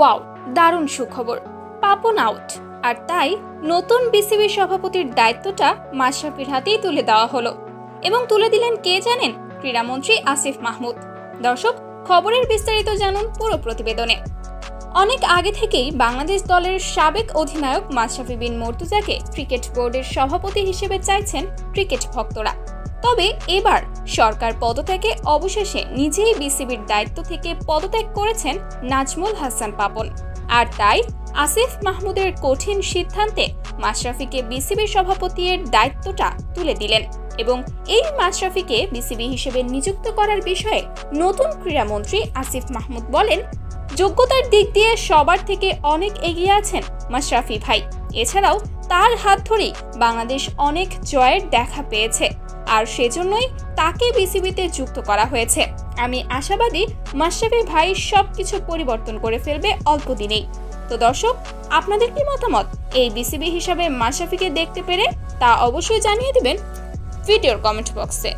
Wow, দারুণ সুখবর। Papon out. আর তাই নতুন বিসিবি সভাপতির দায়িত্বটা মাশরাফির হাতেই তুলে দেওয়া হলো। এবং তুলে দিলেন কে জানেন? ক্রীড়ামন্ত্রী আসিফ মাহমুদ। দর্শক, খবরের বিস্তারিত জানুন পুরো প্রতিবেদনে। অনেক আগে থেকেই বাংলাদেশ দলের সাবেক অধিনায়ক মাশরাফি বিন মর্তুজাকে ক্রিকেট বোর্ডের সভাপতি হিসেবে চাইছেন ক্রিকেট ভক্তরা। তবে এবার সরকার পদত্যাগে অবশেষে নিজেই বিসিবির দায়িত্ব থেকে পদত্যাগ করেছেন নাজমুল হাসান পাপন। আর তাই আসিফ মাহমুদের কঠিন সিদ্ধান্তে মাশরাফিকে বিসিবির সভাপতির দায়িত্বটা তুলে দিলেন এবং এই মাশরাফিকে বিসিবি হিসেবে নিযুক্ত করার বিষয়ে নতুন ক্রীড়ামন্ত্রী আসিফ মাহমুদ বলেন, যোগ্যতার দিক দিয়ে সবার থেকে অনেক এগিয়ে আছেন মাশরাফি ভাই। এছাড়াও তার হাত ধরেই বাংলাদেশ অনেক জয়ের দেখা পেয়েছে। আর সেজন্যই তাকে বিসিবিতে যুক্ত করা হয়েছে। আমি আশাবাদী মাশরাফি ভাই সব কিছু পরিবর্তন করে ফেলবে অল্প দিনেই। তো দর্শক, আপনাদের কি মতামত? এই বিসিবি হিসাবে মাসাফিকে দেখতে পেরে তা অবশ্যই জানিয়ে দিবেন ভিডিওর কমেন্ট বক্সে।